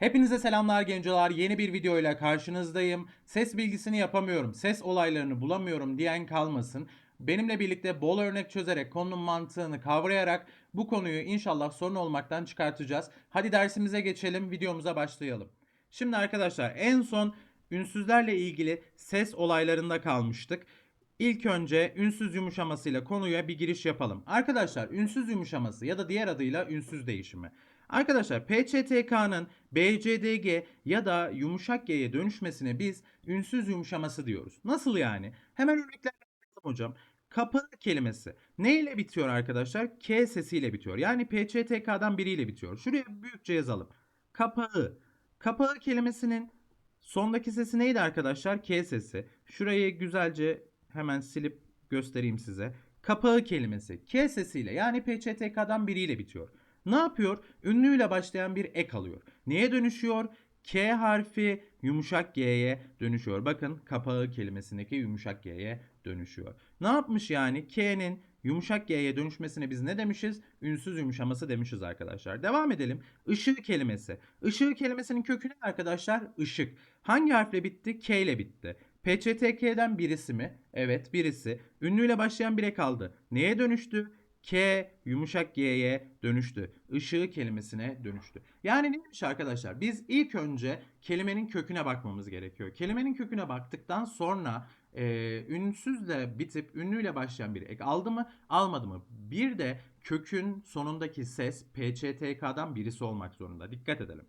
Hepinize selamlar gencolar. Yeni bir videoyla karşınızdayım. Ses bilgisini yapamıyorum, ses olaylarını bulamıyorum diyen kalmasın. Benimle birlikte bol örnek çözerek konunun mantığını kavrayarak bu konuyu inşallah sorun olmaktan çıkartacağız. Hadi dersimize geçelim, videomuza başlayalım. Şimdi arkadaşlar en son ünsüzlerle ilgili ses olaylarında kalmıştık. İlk önce ünsüz yumuşamasıyla konuya bir giriş yapalım. Arkadaşlar ünsüz yumuşaması ya da diğer adıyla ünsüz değişimi. Arkadaşlar PÇTK'nın BCDG ya da yumuşak G'ye dönüşmesine biz ünsüz yumuşaması diyoruz. Nasıl yani? Hemen örnekler verelim hocam. Kapı kelimesi ne ile bitiyor arkadaşlar? K sesiyle bitiyor. Yani PÇTK'dan biriyle bitiyor. Şuraya büyükçe yazalım. Kapağı. Kapağı kelimesinin sondaki sesi neydi arkadaşlar? K sesi. Şurayı güzelce hemen silip göstereyim size. Kapağı kelimesi K sesiyle yani PÇTK'dan biriyle bitiyor. Ne yapıyor? Ünlüyle başlayan bir ek alıyor. Neye dönüşüyor? K harfi yumuşak G'ye dönüşüyor. Bakın kapağı kelimesindeki yumuşak G'ye dönüşüyor. Ne yapmış yani? K'nin yumuşak G'ye dönüşmesine biz ne demişiz? Ünsüz yumuşaması demişiz arkadaşlar. Devam edelim. Işık kelimesi. Işık kelimesinin kökü ne arkadaşlar? Işık. Hangi harfle bitti? K ile bitti. PÇTK'den birisi mi? Evet birisi. Ünlüyle başlayan bir ek kaldı. Neye dönüştü? K yumuşak G'ye dönüştü. Işığı kelimesine dönüştü. Yani neymiş arkadaşlar? Biz ilk önce kelimenin köküne bakmamız gerekiyor. Kelimenin köküne baktıktan sonra e, ünsüzle bitip ünlüyle başlayan bir ek aldı mı almadı mı? Bir de kökün sonundaki ses PÇTK'dan birisi olmak zorunda. Dikkat edelim.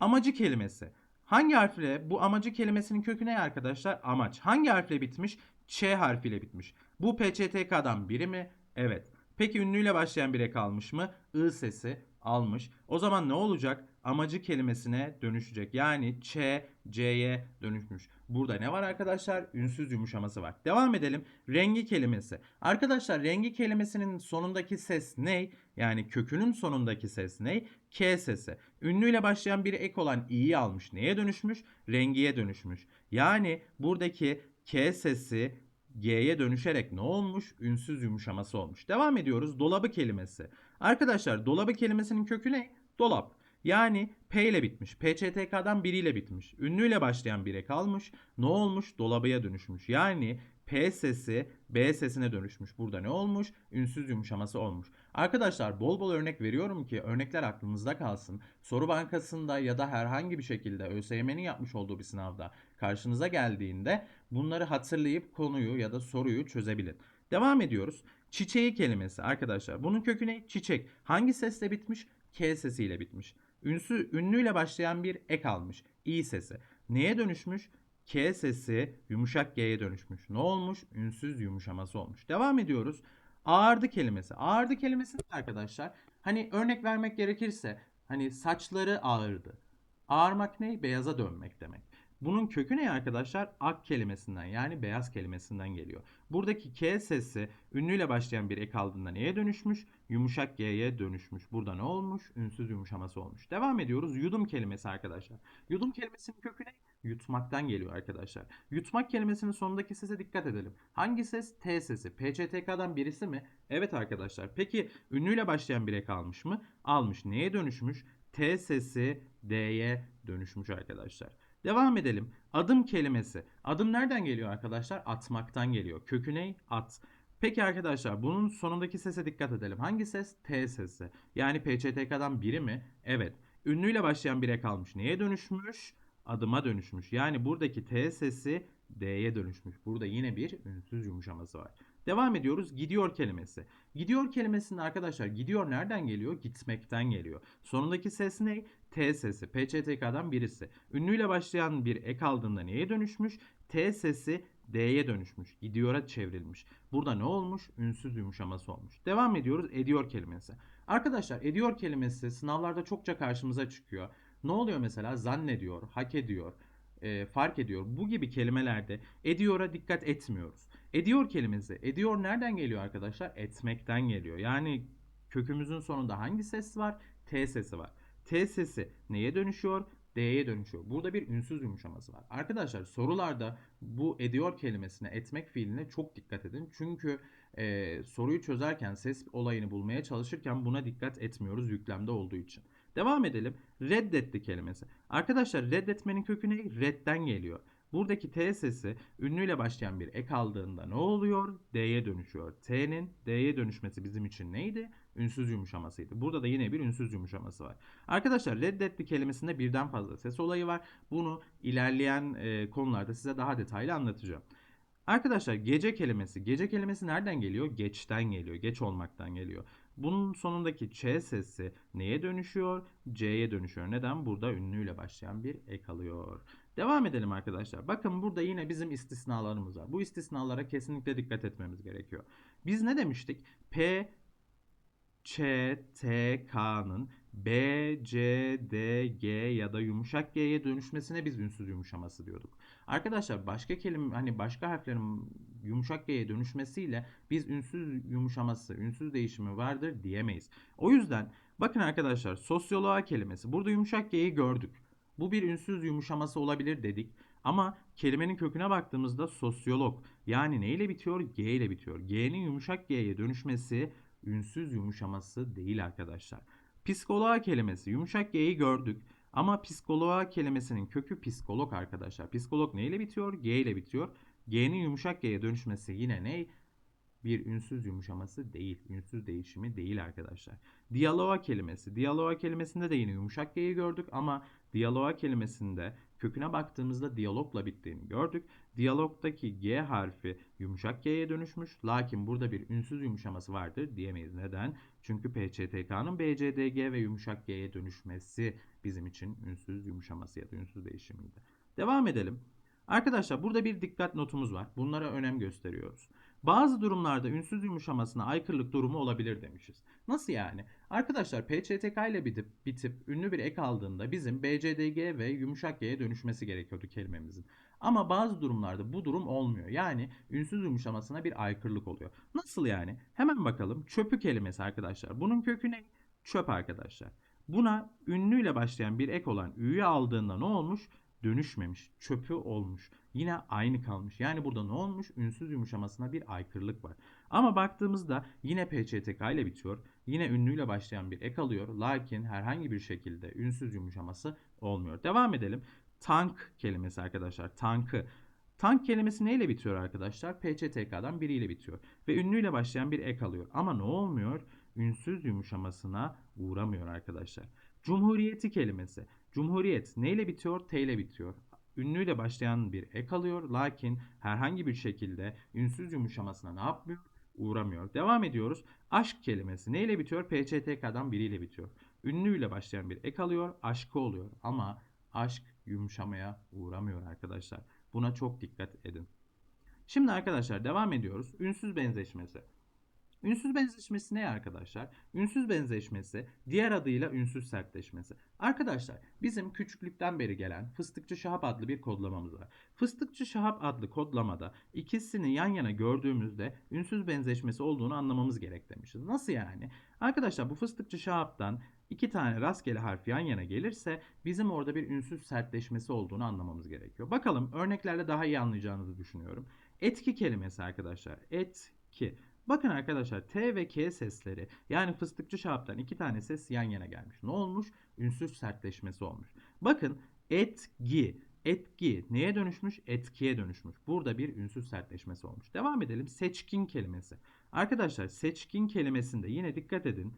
Amacı kelimesi. Hangi harfle? Bu amacı kelimesinin kökü ne arkadaşlar? Amaç. Hangi harfle bitmiş? Ç harfiyle bitmiş. Bu PÇTK'dan biri mi? Evet. Peki ünlüyle başlayan bir ek almış mı? I sesi almış. O zaman ne olacak? Amacı kelimesine dönüşecek. Yani Ç, C'ye dönüşmüş. Burada ne var arkadaşlar? Ünsüz yumuşaması var. Devam edelim. Rengi kelimesi. Arkadaşlar rengi kelimesinin sonundaki ses ne? Yani kökünün sonundaki ses ne? K sesi. Ünlüyle başlayan bir ek olan i'yi almış. Neye dönüşmüş? Rengiye dönüşmüş. Yani buradaki K sesi G'ye dönüşerek ne olmuş? Ünsüz yumuşaması olmuş. Devam ediyoruz. Dolabı kelimesi. Arkadaşlar dolabı kelimesinin kökü ne? Dolap. Yani P ile bitmiş. PÇTK'dan biriyle bitmiş. Ünlüyle başlayan bire kalmış. Ne olmuş? Dolabıya dönüşmüş. Yani P sesi B sesine dönüşmüş. Burada ne olmuş? Ünsüz yumuşaması olmuş. Arkadaşlar bol bol örnek veriyorum ki örnekler aklınızda kalsın. Soru bankasında ya da herhangi bir şekilde ÖSYM'nin yapmış olduğu bir sınavda karşınıza geldiğinde bunları hatırlayıp konuyu ya da soruyu çözebilin. Devam ediyoruz. Çiçeği kelimesi arkadaşlar. Bunun kökü ne? Çiçek. Hangi sesle bitmiş? K sesiyle bitmiş. Ünsü, ünlüyle başlayan bir ek almış. İ sesi. Neye dönüşmüş? K sesi yumuşak G'ye dönüşmüş. Ne olmuş? Ünsüz yumuşaması olmuş. Devam ediyoruz. Ağırdı kelimesi. Ağırdı kelimesi ne arkadaşlar? Hani örnek vermek gerekirse hani saçları ağırdı. Ağarmak ne? Beyaza dönmek demek. Bunun kökü ne arkadaşlar? Ak kelimesinden yani beyaz kelimesinden geliyor. Buradaki K sesi ünlüyle başlayan bir ek aldığında neye dönüşmüş? Yumuşak G'ye dönüşmüş. Burada ne olmuş? Ünsüz yumuşaması olmuş. Devam ediyoruz. Yudum kelimesi arkadaşlar. Yudum kelimesinin kökü ne? Yutmaktan geliyor arkadaşlar. Yutmak kelimesinin sonundaki sese dikkat edelim. Hangi ses? T sesi. PÇTK'dan birisi mi? Evet arkadaşlar. Peki ünlüyle başlayan bir ek almış mı? Almış. Neye dönüşmüş? T sesi D'ye dönüşmüş arkadaşlar. Devam edelim. Adım kelimesi. Adım nereden geliyor arkadaşlar? Atmaktan geliyor. Kökü ne? At. Peki arkadaşlar bunun sonundaki sese dikkat edelim. Hangi ses? T sesi. Yani PÇTK'dan biri mi? Evet. Ünlüyle başlayan bir ek almış. Neye dönüşmüş? Adıma dönüşmüş. Yani buradaki T sesi D'ye dönüşmüş. Burada yine bir ünsüz yumuşaması var. Devam ediyoruz. Gidiyor kelimesi. Gidiyor kelimesinin arkadaşlar gidiyor nereden geliyor? Gitmekten geliyor. Sonundaki ses ne? T sesi. PÇTK'dan birisi. Ünlüyle başlayan bir ek aldığında neye dönüşmüş? T sesi D'ye dönüşmüş. Gidiyor'a çevrilmiş. Burada ne olmuş? Ünsüz yumuşaması olmuş. Devam ediyoruz. Ediyor kelimesi. Arkadaşlar ediyor kelimesi sınavlarda çokça karşımıza çıkıyor. Ne oluyor mesela? Zannediyor, hak ediyor, e, fark ediyor. Bu gibi kelimelerde ediyor'a dikkat etmiyoruz. Ediyor kelimesi. Ediyor nereden geliyor arkadaşlar? Etmekten geliyor. Yani kökümüzün sonunda hangi ses var? T sesi var. T sesi neye dönüşüyor? D'ye dönüşüyor. Burada bir ünsüz yumuşaması var. Arkadaşlar sorularda bu ediyor kelimesine, etmek fiiline çok dikkat edin. Çünkü e, soruyu çözerken, ses olayını bulmaya çalışırken buna dikkat etmiyoruz yüklemde olduğu için. Devam edelim. Reddetti kelimesi. Arkadaşlar reddetmenin kökü ne? Redden geliyor. Buradaki T sesi ünlüyle başlayan bir ek aldığında ne oluyor? D'ye dönüşüyor. T'nin D'ye dönüşmesi bizim için neydi? Ünsüz yumuşamasıydı. Burada da yine bir ünsüz yumuşaması var. Arkadaşlar reddetti kelimesinde birden fazla ses olayı var. Bunu ilerleyen e, konularda size daha detaylı anlatacağım. Arkadaşlar gece kelimesi. Gece kelimesi nereden geliyor? Geçten geliyor. Geç olmaktan geliyor. Bunun sonundaki ç sesi neye dönüşüyor? C'ye dönüşüyor. Neden? Burada ünlüyle başlayan bir ek alıyor. Devam edelim arkadaşlar. Bakın burada yine bizim istisnalarımız var. Bu istisnalara kesinlikle dikkat etmemiz gerekiyor. Biz ne demiştik? P, Ç, T, K'nın B, C, D, G ya da yumuşak G'ye dönüşmesine biz ünsüz yumuşaması diyorduk. Arkadaşlar başka kelime hani başka harflerin yumuşak G'ye dönüşmesiyle biz ünsüz yumuşaması, ünsüz değişimi vardır diyemeyiz. O yüzden bakın arkadaşlar sosyoloğa kelimesi. Burada yumuşak G'yi gördük. Bu bir ünsüz yumuşaması olabilir dedik. Ama kelimenin köküne baktığımızda sosyolog yani neyle bitiyor? G ile bitiyor. G'nin yumuşak G'ye dönüşmesi ünsüz yumuşaması değil arkadaşlar. Psikoloğa kelimesi yumuşak G'yi gördük. Ama psikoloğa kelimesinin kökü psikolog arkadaşlar. Psikolog neyle bitiyor? G ile bitiyor. G'nin yumuşak G'ye dönüşmesi yine ne? Bir ünsüz yumuşaması değil. Ünsüz değişimi değil arkadaşlar. Diyaloğa kelimesi. Diyaloğa kelimesinde de yine yumuşak G'yi gördük ama diyaloğa kelimesinde köküne baktığımızda diyalogla bittiğini gördük. Diyalogdaki G harfi yumuşak G'ye dönüşmüş. Lakin burada bir ünsüz yumuşaması vardır diyemeyiz. Neden? Çünkü PÇTK'nın BCDG ve yumuşak G'ye dönüşmesi bizim için ünsüz yumuşaması ya da ünsüz değişimiydi. Devam edelim. Arkadaşlar burada bir dikkat notumuz var. Bunlara önem gösteriyoruz. Bazı durumlarda ünsüz yumuşamasına aykırılık durumu olabilir demişiz. Nasıl yani? Arkadaşlar PÇTK ile bitip, bitip ünlü bir ek aldığında bizim BCDG ve yumuşak G'ye dönüşmesi gerekiyordu kelimemizin. Ama bazı durumlarda bu durum olmuyor. Yani ünsüz yumuşamasına bir aykırılık oluyor. Nasıl yani? Hemen bakalım. Çöpü kelimesi arkadaşlar. Bunun kökü ne? Çöp arkadaşlar. Buna ünlüyle başlayan bir ek olan ü'yü aldığında ne olmuş? Dönüşmemiş. Çöpü olmuş. Yine aynı kalmış. Yani burada ne olmuş? Ünsüz yumuşamasına bir aykırılık var. Ama baktığımızda yine PÇTK ile bitiyor. Yine ünlüyle başlayan bir ek alıyor. Lakin herhangi bir şekilde ünsüz yumuşaması olmuyor. Devam edelim. Tank kelimesi arkadaşlar. Tankı. Tank kelimesi neyle bitiyor arkadaşlar? PÇTK'dan biriyle bitiyor. Ve ünlüyle başlayan bir ek alıyor. Ama ne olmuyor? Ünsüz yumuşamasına uğramıyor arkadaşlar. Cumhuriyeti kelimesi. Cumhuriyet neyle bitiyor? T ile bitiyor. Ünlüyle başlayan bir ek alıyor. Lakin herhangi bir şekilde ünsüz yumuşamasına ne yapmıyor? Uğramıyor. Devam ediyoruz. Aşk kelimesi neyle bitiyor? PÇTK'dan biriyle bitiyor. Ünlüyle başlayan bir ek alıyor. Aşkı oluyor. Ama aşk yumuşamaya uğramıyor arkadaşlar. Buna çok dikkat edin. Şimdi arkadaşlar devam ediyoruz. Ünsüz benzeşmesi. Ünsüz benzeşmesi ne arkadaşlar? Ünsüz benzeşmesi diğer adıyla ünsüz sertleşmesi. Arkadaşlar bizim küçüklükten beri gelen Fıstıkçı Şahap adlı bir kodlamamız var. Fıstıkçı Şahap adlı kodlamada ikisini yan yana gördüğümüzde ünsüz benzeşmesi olduğunu anlamamız gerek demişiz. Nasıl yani? Arkadaşlar bu Fıstıkçı Şahap'tan iki tane rastgele harf yan yana gelirse bizim orada bir ünsüz sertleşmesi olduğunu anlamamız gerekiyor. Bakalım örneklerle daha iyi anlayacağınızı düşünüyorum. Etki kelimesi arkadaşlar. Etki. Bakın arkadaşlar T ve K sesleri yani fıstıkçı şahaptan iki tane ses yan yana gelmiş. Ne olmuş? Ünsüz sertleşmesi olmuş. Bakın etki. Etki neye dönüşmüş? Etkiye dönüşmüş. Burada bir ünsüz sertleşmesi olmuş. Devam edelim. Seçkin kelimesi. Arkadaşlar seçkin kelimesinde yine dikkat edin.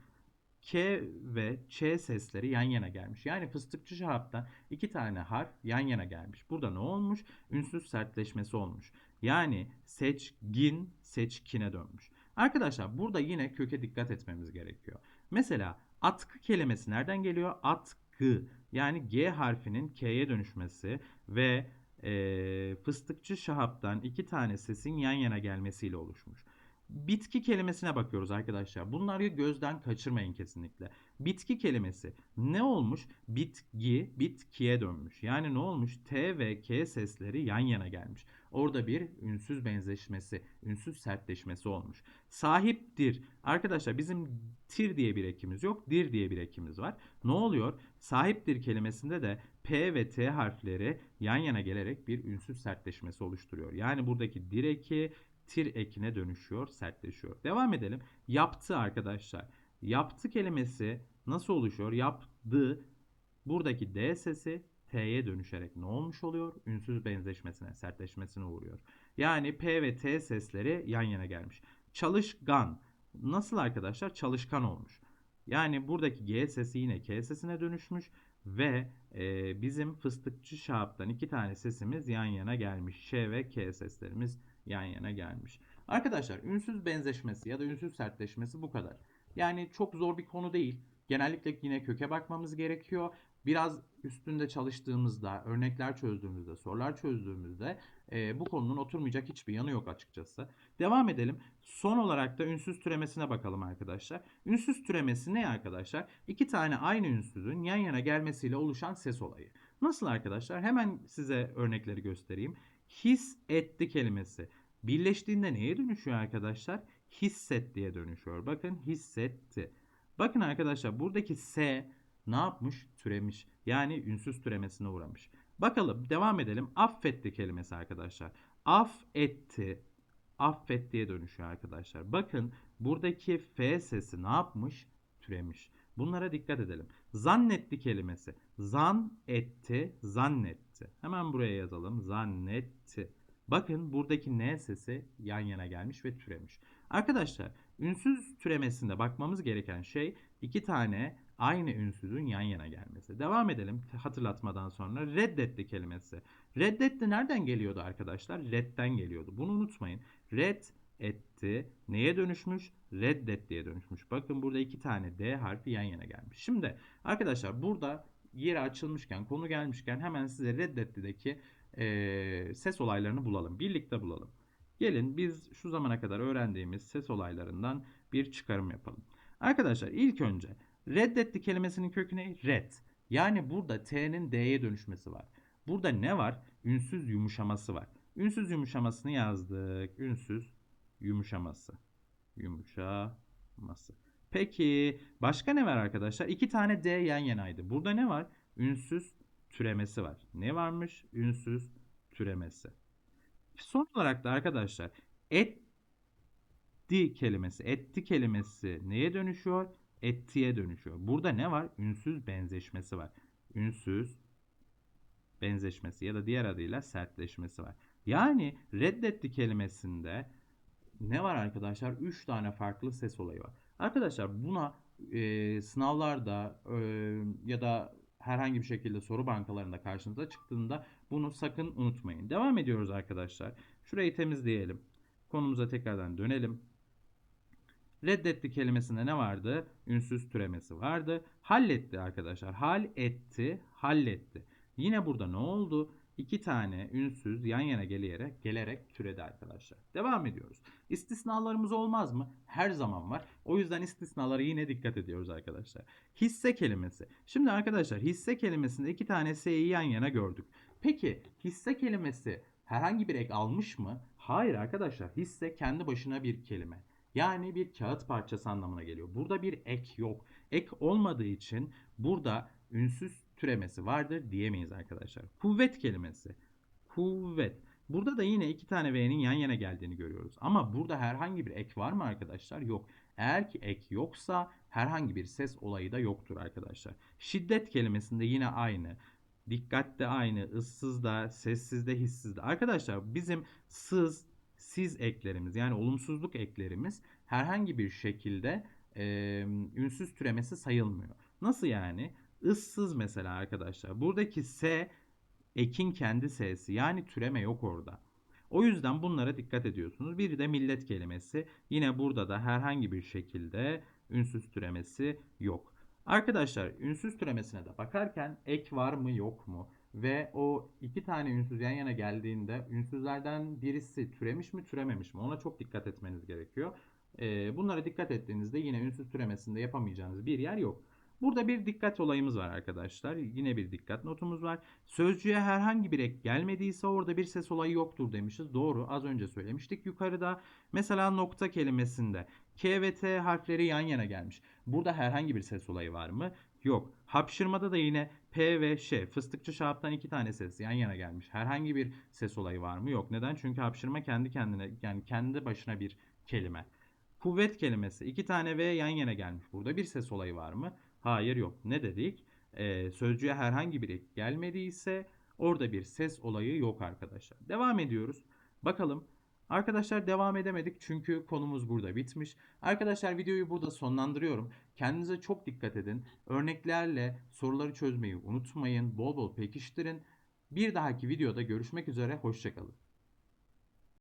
K ve Ç sesleri yan yana gelmiş. Yani fıstıkçı şahaptan iki tane harf yan yana gelmiş. Burada ne olmuş? Ünsüz sertleşmesi olmuş. Yani seçgin seçkine dönmüş. Arkadaşlar burada yine köke dikkat etmemiz gerekiyor. Mesela atkı kelimesi nereden geliyor? Atkı. Yani G harfinin K'ye dönüşmesi ve e, fıstıkçı şahaptan iki tane sesin yan yana gelmesiyle oluşmuş. Bitki kelimesine bakıyoruz arkadaşlar. Bunları gözden kaçırmayın kesinlikle. Bitki kelimesi ne olmuş? Bitki, bitkiye dönmüş. Yani ne olmuş? T ve K sesleri yan yana gelmiş. Orada bir ünsüz benzeşmesi, ünsüz sertleşmesi olmuş. Sahiptir. Arkadaşlar bizim tir diye bir ekimiz yok. Dir diye bir ekimiz var. Ne oluyor? Sahiptir kelimesinde de P ve T harfleri yan yana gelerek bir ünsüz sertleşmesi oluşturuyor. Yani buradaki dir eki tir ekine dönüşüyor, sertleşiyor. Devam edelim. Yaptı arkadaşlar. Yaptı kelimesi nasıl oluşuyor? Yap D. Buradaki D sesi T'ye dönüşerek ne olmuş oluyor? Ünsüz benzeşmesine, sertleşmesine uğruyor. Yani P ve T sesleri yan yana gelmiş. Çalışkan. Nasıl arkadaşlar? Çalışkan olmuş. Yani buradaki G sesi yine K sesine dönüşmüş ve e, bizim fıstıkçı şahaptan iki tane sesimiz yan yana gelmiş. Ş ve K seslerimiz yan yana gelmiş. Arkadaşlar ünsüz benzeşmesi ya da ünsüz sertleşmesi bu kadar. Yani çok zor bir konu değil. Genellikle yine köke bakmamız gerekiyor. Biraz üstünde çalıştığımızda, örnekler çözdüğümüzde, sorular çözdüğümüzde e, bu konunun oturmayacak hiçbir yanı yok açıkçası. Devam edelim. Son olarak da ünsüz türemesine bakalım arkadaşlar. Ünsüz türemesi ne arkadaşlar? İki tane aynı ünsüzün yan yana gelmesiyle oluşan ses olayı. Nasıl arkadaşlar? Hemen size örnekleri göstereyim. His etti kelimesi. Birleştiğinde neye dönüşüyor arkadaşlar? Hisset diye dönüşüyor. Bakın hissetti. Bakın arkadaşlar buradaki S ne yapmış? Türemiş. Yani ünsüz türemesine uğramış. Bakalım devam edelim. Affetti kelimesi arkadaşlar. Affetti. Affet diye dönüşüyor arkadaşlar. Bakın buradaki F sesi ne yapmış? Türemiş. Bunlara dikkat edelim. Zannetti kelimesi. Zan etti, zannetti. Hemen buraya yazalım. Zannetti. Bakın buradaki N sesi yan yana gelmiş ve türemiş. Arkadaşlar ünsüz türemesinde bakmamız gereken şey iki tane aynı ünsüzün yan yana gelmesi. Devam edelim hatırlatmadan sonra reddetti kelimesi. Reddetti nereden geliyordu arkadaşlar? Redden geliyordu. Bunu unutmayın. Red etti. Neye dönüşmüş? Reddet diye dönüşmüş. Bakın burada iki tane D harfi yan yana gelmiş. Şimdi arkadaşlar burada yeri açılmışken, konu gelmişken hemen size reddetti'deki e, ses olaylarını bulalım. Birlikte bulalım. Gelin biz şu zamana kadar öğrendiğimiz ses olaylarından bir çıkarım yapalım. Arkadaşlar ilk önce reddetti kelimesinin kökü ne? Red. Yani burada T'nin D'ye dönüşmesi var. Burada ne var? Ünsüz yumuşaması var. Ünsüz yumuşamasını yazdık. Ünsüz yumuşaması. Yumuşaması. Peki başka ne var arkadaşlar? İki tane D yan yanaydı. Burada ne var? Ünsüz türemesi var. Ne varmış? Ünsüz türemesi. Son olarak da arkadaşlar etti kelimesi, etti kelimesi neye dönüşüyor? Ettiye dönüşüyor. Burada ne var? Ünsüz benzeşmesi var. Ünsüz benzeşmesi ya da diğer adıyla sertleşmesi var. Yani reddetti kelimesinde ne var arkadaşlar? 3 tane farklı ses olayı var. Arkadaşlar buna e, sınavlarda e, ya da herhangi bir şekilde soru bankalarında karşınıza çıktığında bunu sakın unutmayın. Devam ediyoruz arkadaşlar. Şurayı temizleyelim. Konumuza tekrardan dönelim. Reddetti kelimesinde ne vardı? Ünsüz türemesi vardı. Halletti arkadaşlar. Hal etti, halletti. Yine burada ne oldu? İki tane ünsüz yan yana gelerek, gelerek türedi arkadaşlar. Devam ediyoruz. İstisnalarımız olmaz mı? Her zaman var. O yüzden istisnalara yine dikkat ediyoruz arkadaşlar. Hisse kelimesi. Şimdi arkadaşlar hisse kelimesinde iki tane S'yi yan yana gördük. Peki hisse kelimesi herhangi bir ek almış mı? Hayır arkadaşlar. Hisse kendi başına bir kelime. Yani bir kağıt parçası anlamına geliyor. Burada bir ek yok. Ek olmadığı için burada ünsüz türemesi vardır diyemeyiz arkadaşlar. Kuvvet kelimesi. Kuvvet. Burada da yine iki tane V'nin yan yana geldiğini görüyoruz. Ama burada herhangi bir ek var mı arkadaşlar? Yok. Eğer ki ek yoksa herhangi bir ses olayı da yoktur arkadaşlar. Şiddet kelimesinde yine aynı. Dikkat de aynı. ıssız da, sessiz de, hissiz de. Arkadaşlar bizim sız, siz eklerimiz yani olumsuzluk eklerimiz herhangi bir şekilde e, ünsüz türemesi sayılmıyor. Nasıl yani? Issız mesela arkadaşlar. Buradaki S ekin kendi sesi yani türeme yok orada. O yüzden bunlara dikkat ediyorsunuz. Bir de millet kelimesi. Yine burada da herhangi bir şekilde ünsüz türemesi yok. Arkadaşlar ünsüz türemesine de bakarken ek var mı yok mu? Ve o iki tane ünsüz yan yana geldiğinde ünsüzlerden birisi türemiş mi türememiş mi? Ona çok dikkat etmeniz gerekiyor. Ee, bunlara dikkat ettiğinizde yine ünsüz türemesinde yapamayacağınız bir yer yok. Burada bir dikkat olayımız var arkadaşlar. Yine bir dikkat notumuz var. Sözcüğe herhangi bir ek gelmediyse orada bir ses olayı yoktur demişiz. Doğru az önce söylemiştik yukarıda. Mesela nokta kelimesinde K ve T harfleri yan yana gelmiş. Burada herhangi bir ses olayı var mı? Yok. Hapşırmada da yine P ve Ş fıstıkçı şahaptan iki tane ses yan yana gelmiş. Herhangi bir ses olayı var mı? Yok. Neden? Çünkü hapşırma kendi kendine yani kendi başına bir kelime. Kuvvet kelimesi iki tane V yan yana gelmiş. Burada bir ses olayı var mı? Hayır yok. Ne dedik? e, sözcüğe herhangi bir ek gelmediyse orada bir ses olayı yok arkadaşlar. Devam ediyoruz. Bakalım. Arkadaşlar devam edemedik çünkü konumuz burada bitmiş. Arkadaşlar videoyu burada sonlandırıyorum. Kendinize çok dikkat edin. Örneklerle soruları çözmeyi unutmayın. Bol bol pekiştirin. Bir dahaki videoda görüşmek üzere. Hoşçakalın.